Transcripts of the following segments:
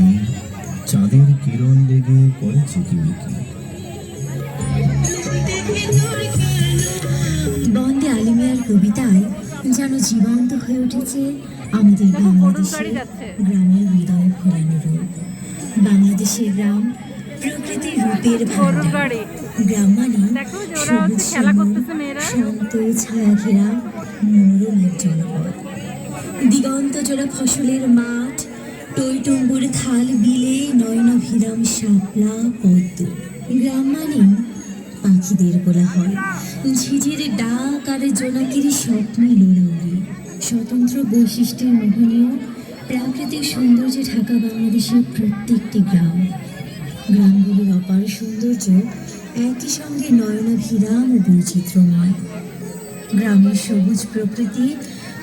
আঁখি চাঁদের কিরণ লেগে করে চিকিমিকি বন্দে আলিমিয়ার কবিতায় যেন জীবন্ত হয়ে উঠেছে আমাদের বাংলাদেশের গ্রামের হৃদয় ভোলানো রূপ বাংলাদেশের গ্রাম প্রকৃতির রূপের গাড়ি। গ্রাম মানে সবুজ। শান্ত ছায়া ঘেরা মনোরম এক জনপদ দিগন্ত জোড়া ফসলের মাঠ টইটুম্বুর খাল বিলে নয়নাভিরাম শাপলা পদ্ম। গ্রাম মানে পাখিদের বলা হয় ঝিঝির ডাক আর জোনাকির স্বপ্নে লোড়াউড়ি। স্বতন্ত্র বৈশিষ্ট্যের মোহনীয় প্রাকৃতিক সৌন্দর্যে ঢাকা বাংলাদেশের প্রত্যেকটি গ্রাম। গ্রামগুলির অপার সৌন্দর্য একই সঙ্গে নয়নাভিরাম ও বৈচিত্র্যময়। গ্রামের সবুজ প্রকৃতি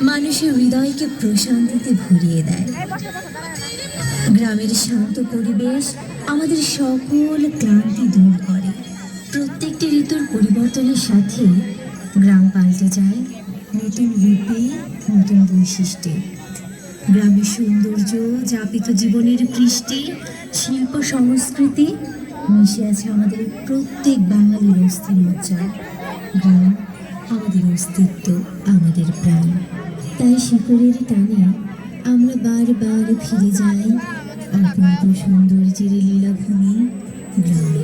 মানুষের হৃদয়কে প্রশান্তিতে ভরিয়ে দেয়। গ্রামের শান্ত পরিবেশ আমাদের সকল ক্লান্তি দূর করে। প্রত্যেকটি ঋতুর পরিবর্তনের সাথে গ্রাম পাল্টে যায়, নতুন রূপে নতুন বৈশিষ্ট্যে। গ্রামের সৌন্দর্য, যাপিত জীবনের কৃষ্টি, শিল্প, সংস্কৃতি মিশে আছে আমাদের প্রত্যেক বাঙালির অস্থির মজ্জা গ্রাম আমাদের অস্তিত্ব, আমাদের প্রাণ। তাই শিকড়ের টানে আমরা বারবার ফিরে যাই অপূর্ব সৌন্দর্যের লীলাভূমি গ্রামে।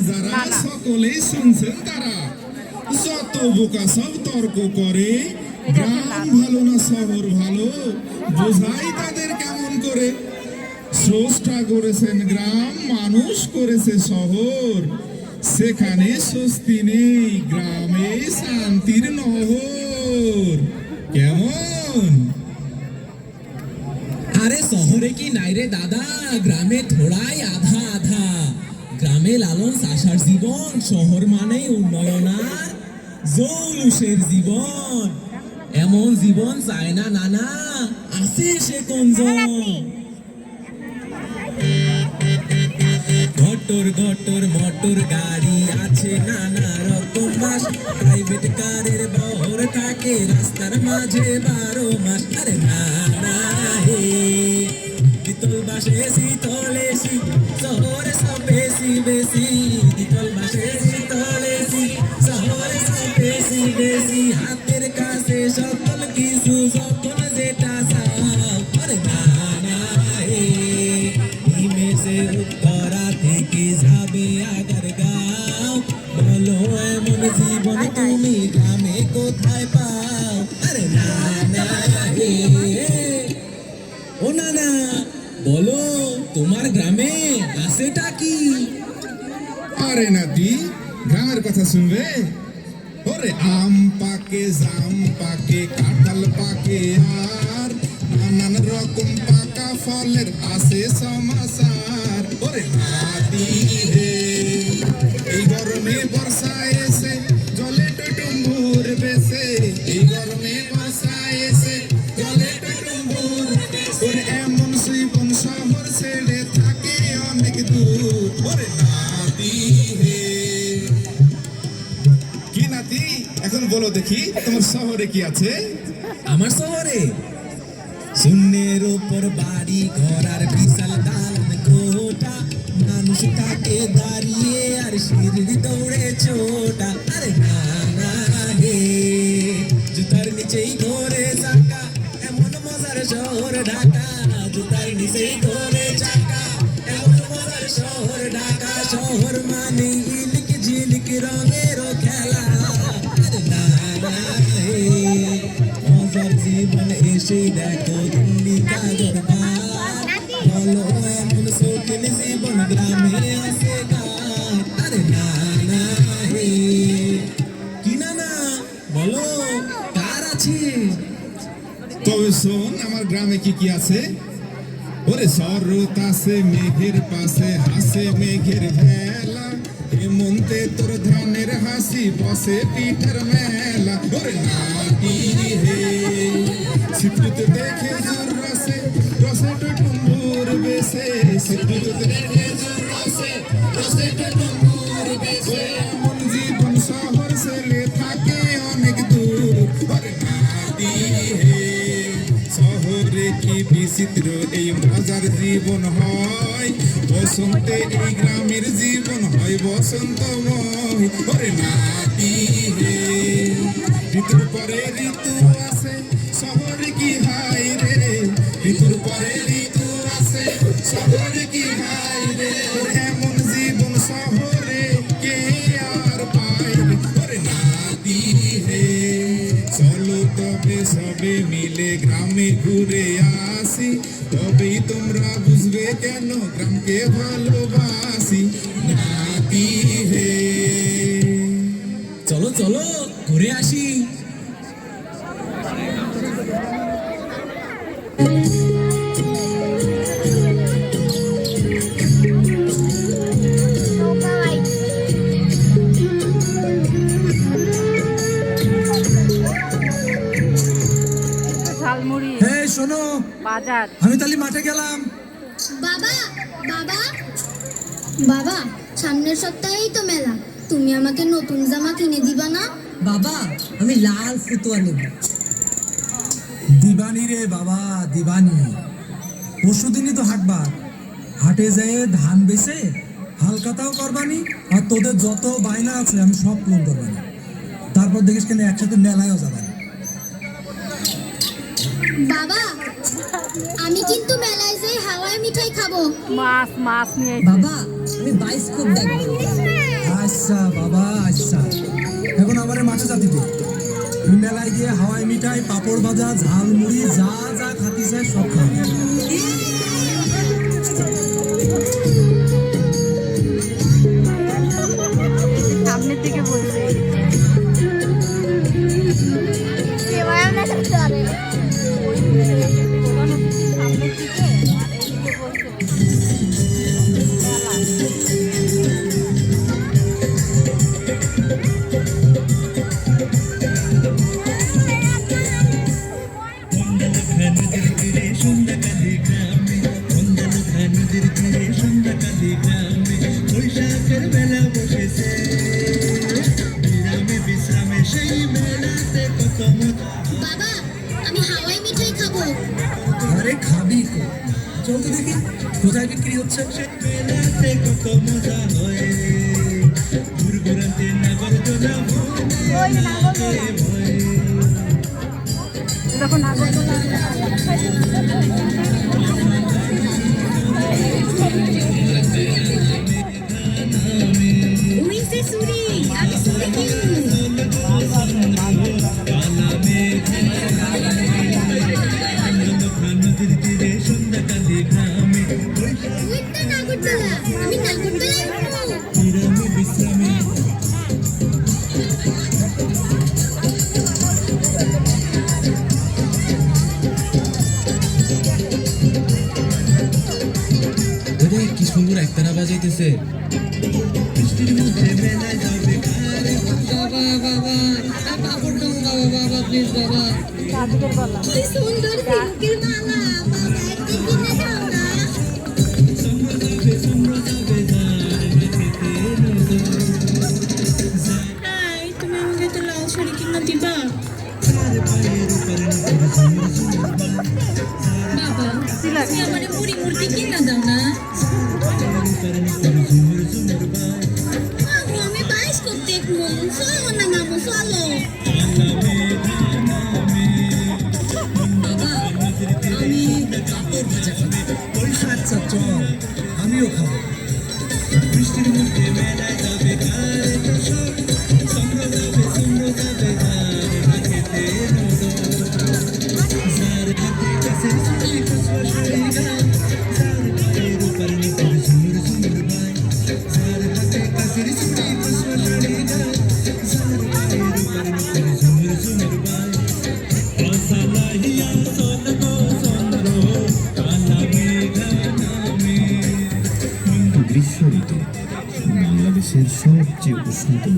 যারা, সকলেই শুনছেন তারা। যত বোকা সব তর্ক করে, গ্রাম ভালো না শহর ভালো, বোঝাই তাদের কেমন করে। স্রষ্টা করেছেন গ্রাম, মানুষ করেছে শহর। সেখানে স্বস্তি নেই গ্রামে শান্তির নহর। কেমন? আরে শহরে কি নাই রে দাদা? গ্রামে থোড়াই আধা আধা। গ্রামে লালন সাশার জীবন শহর মানেই উন্নয়ন আর জৌলুসের জীবন। এমন জীবন চায় না নানা আছে সে কোনজন? ঘটর ঘটর মোটর গাড়ি আছে নানা রকম বাস প্রাইভেট কারের বহর থাকে, রাস্তার মাঝে বারো মাস। আরে নানা হে। দ্বিতল বাসে শীতল এসি, শহরে সব বেশি বেশি। দ্বিতল বাসে শীতল এসি, শহরে সব বেশি বেশি। হাতের কাছে সকল আরে নাতি গ্রামের কথা শুনবে ওরে আম পাকে, জাম পাকে, কাঁঠাল পাকে, আর নানান রকম পাকা ফলের বলো দেখি, তোমার শহরে কি আছে? আমার শহরে? শূন্যের ওপর বাড়ি, ঘর আর বিশাল দালান মানুষ তাকে দাঁড়িয়ে আর সিঁড়ি দৌড়ে ছোটা আরে না না হে। জুতার নিচেই ঘরে চাকা এসে দেখো তবে শোন আমার গ্রামে কি কি আছে ওরে শরৎ আছে মেঘের পাশে হাসে মেঘের ভেলা হেমন্তে তোর ধানের হাসি বসে পিঠের মেলা ওরে নাতি হে শীতৃত দেখে জোর রসে রসে টুম্বুর বেসে শীতৃত দেখে জোর রসে রসে টুম্বুর বেসে এমন জীবন শহর ছেলে থাকে অনেক দূর। ওরে নাতি হে শহর কি বিচিত্র এই মজার জীবন হয়? বসন্তে এই গ্রামের জীবন হয় বসন্তময় ওরে নাতি রে ঋতুর পরে ঋতু সবে মিলে গ্রামে ঘুরে আসি। তবেই তোমরা বুঝবে কেন গ্রামকে ভালোবাসি। নাতি হে। চলো চলো, ঘুরে আসি। নতুন জামা কিনে দিবা না? বাবা আমি লাল ফুতুয়া নেব। দিবানি রে বাবা দিবানি। পরশু দিনই তো হাটবার হাটে যেয়ে ধান বেচে হালকাতাও করবানি আর তোদের যত বায়না আছে আমি সব পূরণ করবানি। তারপর দেখিস কেন একসাথে মেলায়ও যাবানি। বাবা আমি কিন্তু মেলায় যেয়ে হাওয়াই মিঠাই খাব। মাছ মাছ নিয়ে বাবা আমি বাইস্কোপ দেখব। আচ্ছা বাবা আচ্ছা। এখন আমারে মাঠে যা দে মেলায় গিয়ে হাওয়াই মিঠাই, পাপড় ভাজা ঝালমুড়ি যা যা খাতি চায় সব খাওয়া থেকে একতারা বাবা বাবা বাবা বাবা প্লিজ বাবা না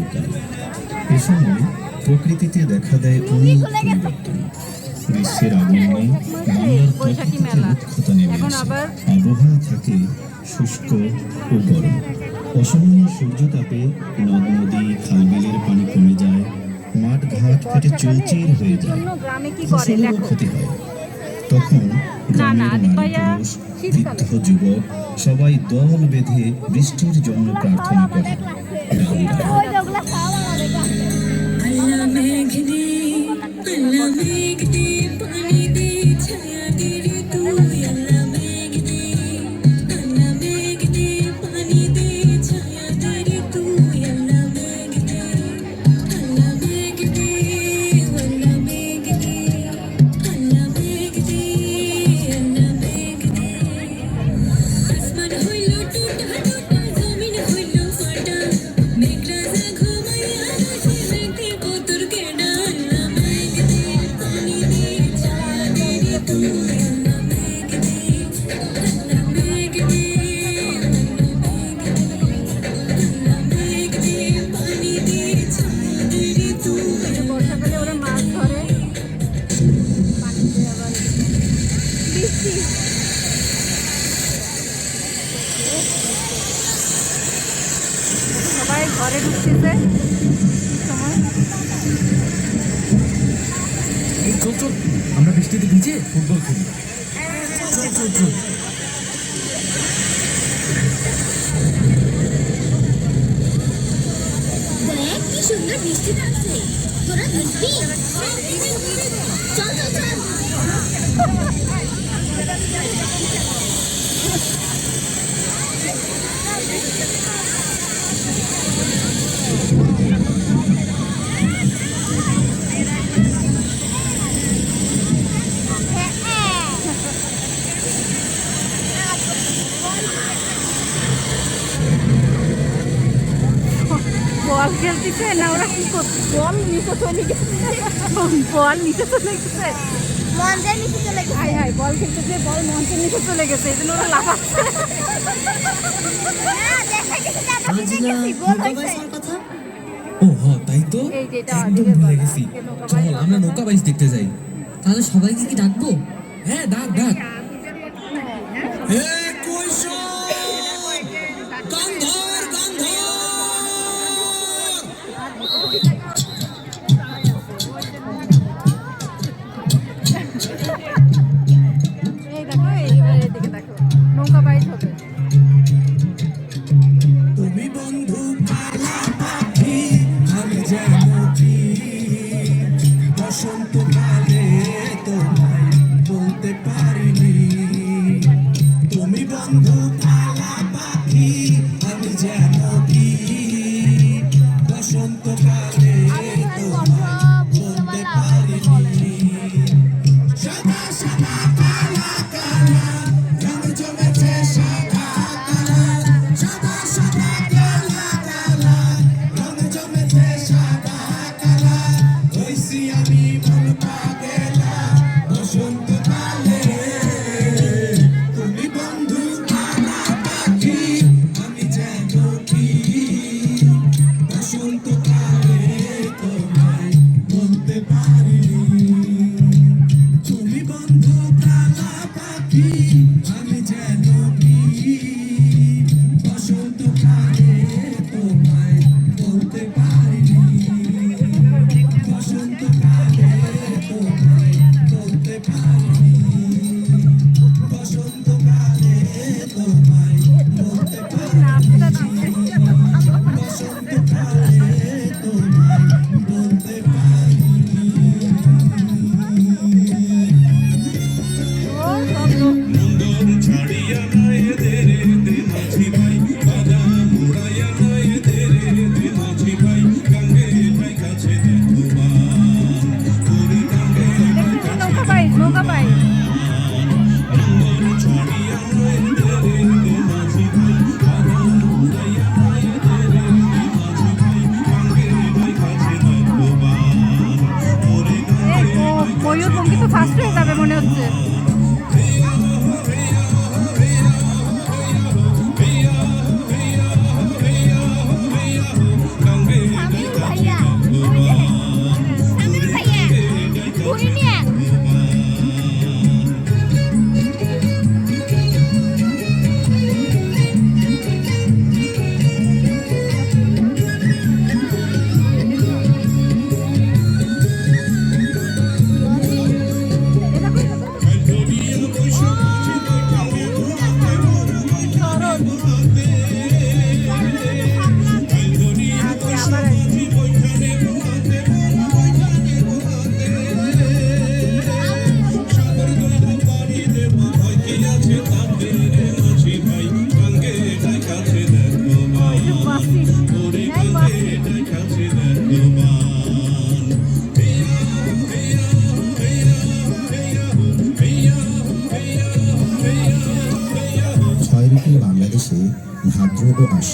শীতকাল এ সময় প্রকৃতিতে দেখা দেয় অনেক পরিবর্তন। গ্রীষ্মের আগমনে বাংলার প্রকৃতিতে রুক্ষতা নেমে আসে। আবহাওয়া থাকে শুষ্ক ও গরম। অসময় সূর্যতাপে নদ নদী খালবিলের পানি কমে যায় মাঠ ঘাট ফেটে চৌচির হয়ে যায়। ফসলের ক্ষতি হয়। তখন গ্রামের মানুষ বৃদ্ধ যুবক সবাই দল বেঁধে বৃষ্টির জন্য প্রার্থনা করে। I love Alamegdi, Alamegdi. বল খেলতেছে না ওরা কি বল নিচে চলে গেছে। বল নিচে চলে গেছে। মঞ্চের নিচে চলে গেছে হাই হাই বল খেলতে গিয়ে বল মঞ্চের নিচে চলে গেছে এই জন্য ওরা লাফাচ্ছে। ও হ্যাঁ, তাই তো? আমরা নৌকা দেখতে যাই। তাহলে সবাইকে কি ডাকবো? হ্যাঁ ডাক ডাক। হ্যাঁ, হ্যাঁ।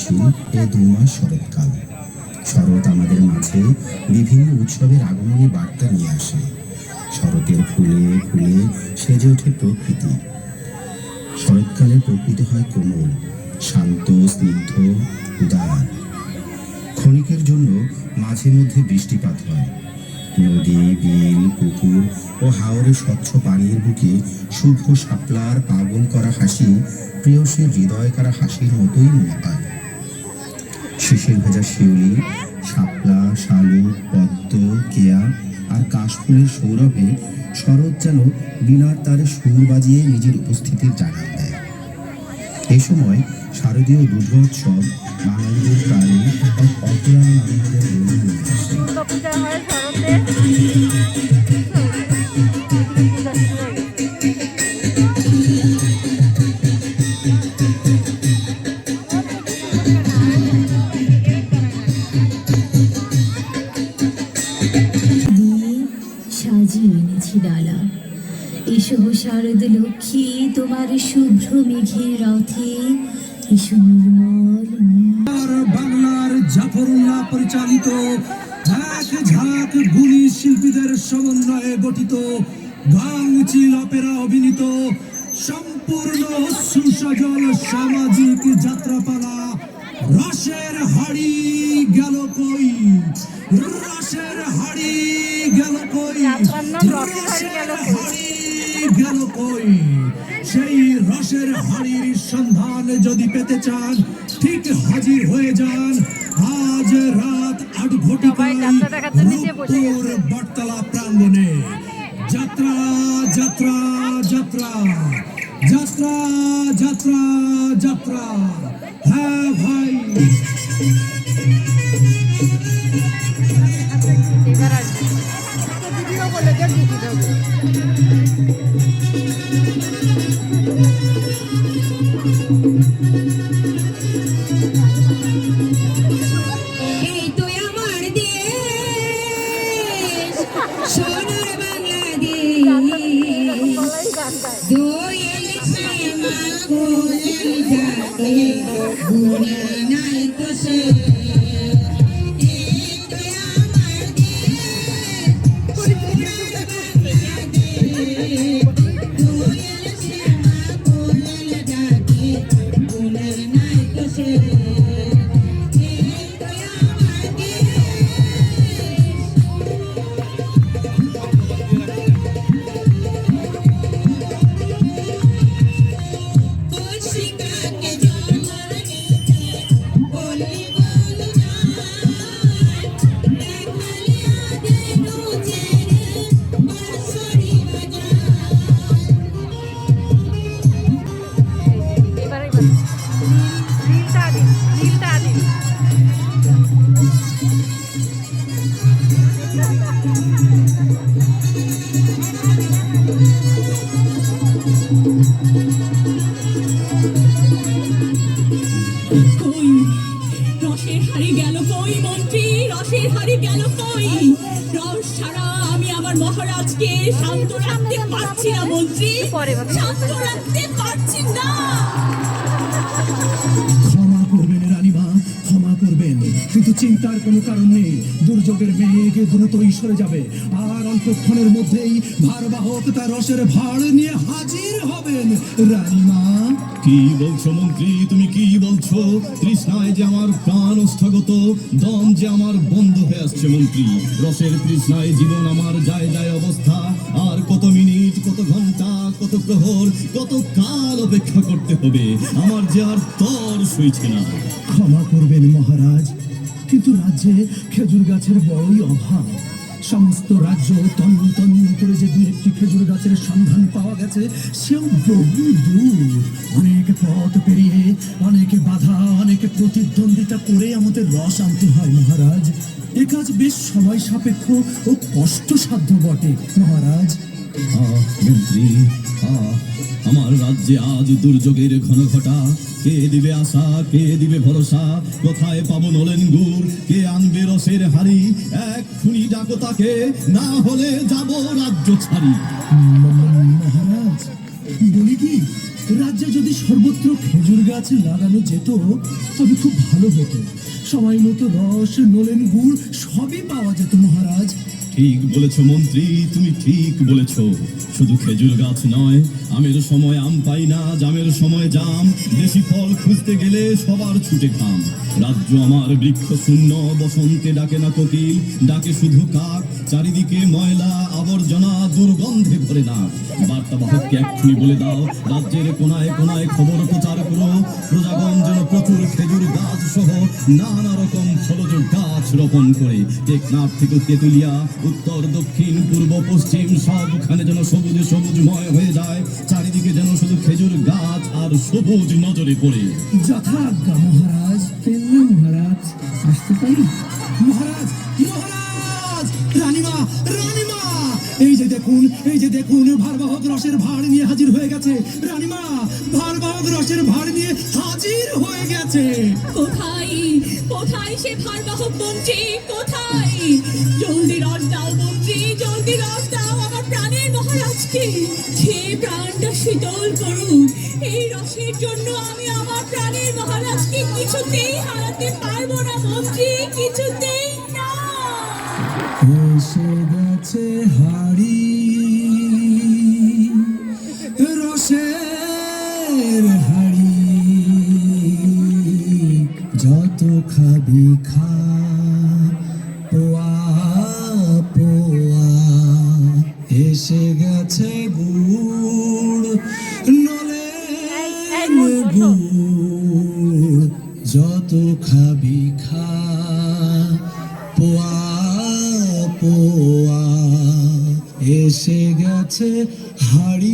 এই দুই মাস শরৎকাল শরৎ আমাদের মাঝে বিভিন্ন উৎসবের আগমনী বার্তা নিয়ে আসে। শরতের ফুলে ফুলে সেজে ওঠে প্রকৃতি। শরৎকালে প্রকৃতি হয় কোমল, শান্ত, স্নিগ্ধ, উদার। ক্ষণিকের জন্য মাঝে মধ্যে বৃষ্টিপাত হয়। নদী, বিল, পুকুর ও হাওরে স্বচ্ছ পানির বুকে শুভ শাপলার পাগল করা হাসি প্রিয়সীর হৃদয় করা হাসির মতোই মনে হয়। শিশির ভেজা শিউলি, শাপলা শালুক পদ্ম, কেয়া আর কাশফুলের সৌরভে শরৎ যেন বিনার তারে সুর বাজিয়ে নিজের উপস্থিতির জানান দেয়। এ সময় শারদীয় দুর্গোৎসব, বাঙালিদের প্রাণে আনন্দের রঙ আসে। শারদ লক্ষ্মী তোমার শুভ্র মেঘের রথে এসো নির্মল নীল বাংলার জাফরুল্লাহ পরিচালিত এক ঝাঁক গুণী শিল্পীদের সমন্বয়ে গঠিত গাংচিল অপেরা অভিনীত সম্পূর্ণ সুসজল সামাজিক যাত্রাপালা। রসের হাড়ি গেল কই? রসের হাড়ি গেল কই? রসের হাঁড়ি গেল কই। সেই রসের হাড়ির সন্ধান যদি পেতে চান ঠিক হাজির হয়ে যান। আজ রাত আট গেছে। রূপপুর বটতলা প্রাঙ্গণে। যাত্রা যাত্রা যাত্রা। যাত্রা যাত্রা যাত্রা। হ্যাঁ ভাই। এবার আসবে। ডাকে গুণে নাই তো সে এই কোনো কারণ নেই। দুর্যোগের মেঘ দ্রুতই সরে যাবে। আর অল্পক্ষণের মধ্যেই ভারবাহক তার রসের ভাড় নিয়ে হাজির হবেন। রানীমা কি বলছো মন্ত্রী? তুমি কি বলছো? তৃষ্ণায় যে আমার প্রাণ স্থগত দম যে আমার বন্ধ হয়ে আসছে মন্ত্রী। রসের তৃষ্ণায় জীবন আমার যায় যায় অবস্থা। আর কত মিনিট কত ঘণ্টা কত প্রহর কত কাল অপেক্ষা করতে হবে। আমার যে আর তর সইছে না। ক্ষমা করবেন মহারাজ। কিন্তু রাজ্যে খেজুর গাছের বড়ই অভাব। সমস্ত রাজ্য তন্ন তন্ন করে যে দু একটি খেজুর গাছের সন্ধান পাওয়া গেছে, সেও বহু দূর। অনেক পথ পেরিয়ে অনেক বাধা, অনেক প্রতিদ্বন্দ্বিতা করে আমাদের রস আনতে হয়, মহারাজ। এ কাজ বেশ সময় সাপেক্ষ ও কষ্টসাধ্য বটে, মহারাজ। আমার রাজ্যে আজ দুর্যোগের ঘন ঘটা কে দিবে আশা, কে দিবে ভরসা? কোথায় পাবো নলেন গুড়? কে আনবে রসের হাড়ি? এক খুনি ডাকো তাকে, না হলে যাব রাজ্য ছাড়ি। মহারাজ, বলি কি, রাজ্যে যদি সর্বত্র খেজুর গাছ লাগানো যেত, তবে খুব ভালো হতো। সময় মতো রস, নলেন গুড় সবই পাওয়া যেত মহারাজ। ঠিক বলেছ মন্ত্রী, তুমি ঠিক বলেছ। শুধু খেজুর গাছ নয়, আমের সময় আম পাই না, জামের সময় জাম। দেশি ফল খুঁজতে গেলে সবার ছুটে খাম রাজ্য আমার বৃক্ষ শূন্য, বসন্তে ডাকে না কোকিল, ডাকে শুধু কাক। চারিদিকে ময়লা আবর্জনা দুর্গন্ধে ভরে না। বার্তাবাহককে এক্ষুনি বলে দাও রাজ্যের কোনায় কোনায় খবর প্রচার করো। প্রজাগণ যেন প্রচুর খেজুর গাছ সহ নানা রকম ফলজ গাছ রোপণ করে। টেকনাফ থেকে তেতুলিয়া উত্তর দক্ষিণ পূর্ব পশ্চিম সবখানে যেন সবুজ সবুজময় হয়ে যায়। চারিদিকে যেন শুধু খেজুর গাছ আর সবুজ নজরে পড়ে। যথাজ্ঞা মহারাজ মহারাজ? আসতে পারি? মহারাজ মহারাজ! দেখুন এই যে দেখুন ভারবাহক রসের ভাড় নিয়ে হাজির হয়ে গেছে। রানীমা ভারবাহক রসের ভাড় নিয়ে হাজির হয়ে গেছে। কোথায়? কোথায় সে ভারবাহক মন্ত্রী কোথায়? জলদি রস দাও মন্ত্রী জলদি রস দাও আমার প্রাণের মহারাজকে। খেয়ে প্রাণটা শীতল করুক এই রসের জন্য আমি আমার প্রাণের মহারাজকে কিছুতেই হারাতে পারব না মন্ত্রী কিছুতেই না। এসে গেছে হাড়ি। খাবি খা পোয়া পোয়া এসে গেছে গুড় নলে গুড় যত খাবি খা পোয়া পোয়া এসে গেছে হাড়ি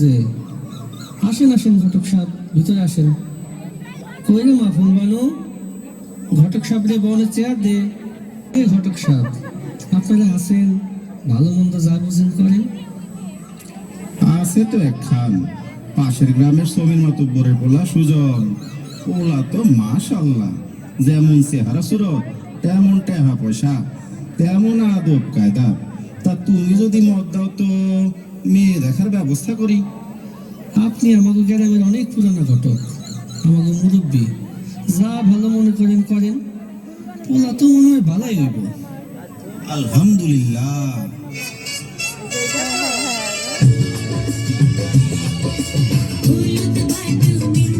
যে আসেন আসেন ঘটক সাপ ভিতরে আসেন। কই রে মা, ফোন বানো? ঘটক সাপ রে বনে চেয়ার দে। এ ঘটক সাপ আপনারা আসেন ভালো মন্দ যা বুঝেন করেন। আছে তো একখান। পাশের গ্রামের সমীর মাতব্বরের পোলা সুজন। ওলা তো মাশাল্লাহ। যেমন চেহারা সুরত, তেমন টেহা পয়সা, তেমন আদব কায়দা। তা তুমি যদি মত দাও তো? মেয়ে দেখার ব্যবস্থা করি। আপনি আমাকে গ্রামের অনেক পুরানো ঘটক আমাদের মুরব্বী, যা ভালো মনে করেন করেন। পোলা তো মনে হয় ভালাই হইব। আলহামদুলিল্লাহ। বাটু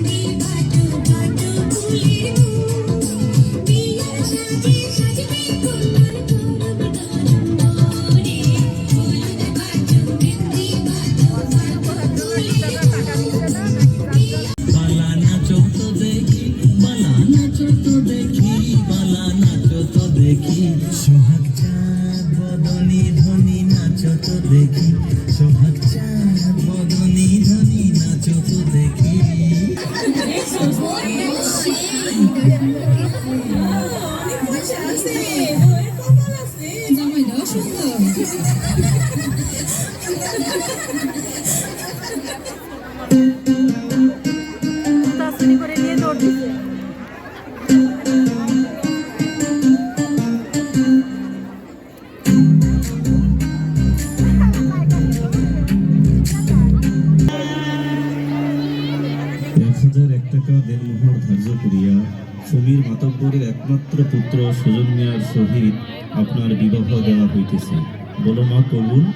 আঙ্গুল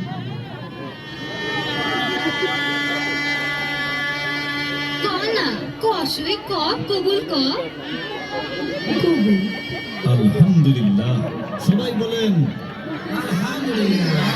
আলহামদুলিল্লাহ। সবাই বলেন আলহামদুলিল্লাহ।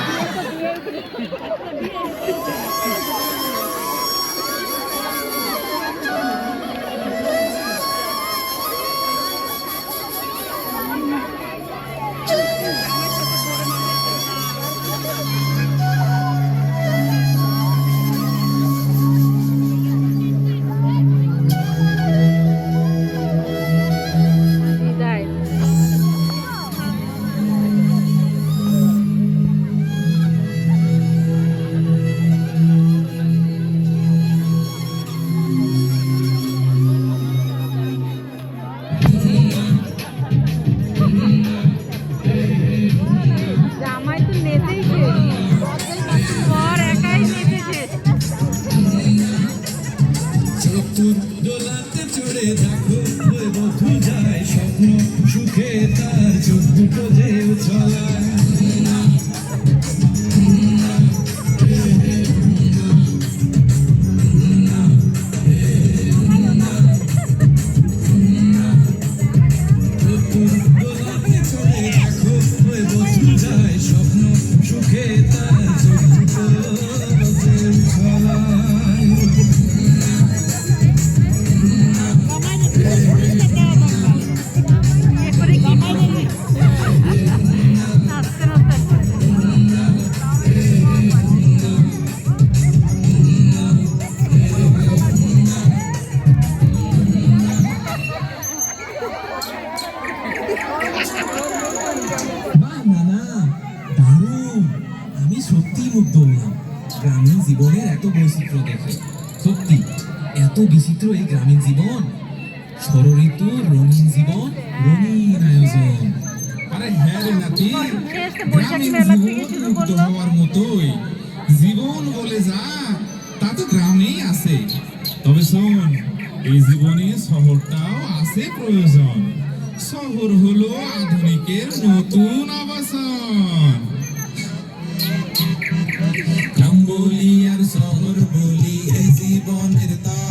এত বৈচিত্র্য দেখে। সত্যি, এত বিচিত্র এই গ্রামীণ জীবন? সরিত রঙিন জীবন, রঙিন আয়োজন। হ্যাঁ বলে যা গ্রামেই আছে। তবে শোন, এই জীবনে শহরটাও আছে প্রয়োজন। শহর হলো আধুনিকের নতুন আবাসন। শহর বলি এ জীবনের তার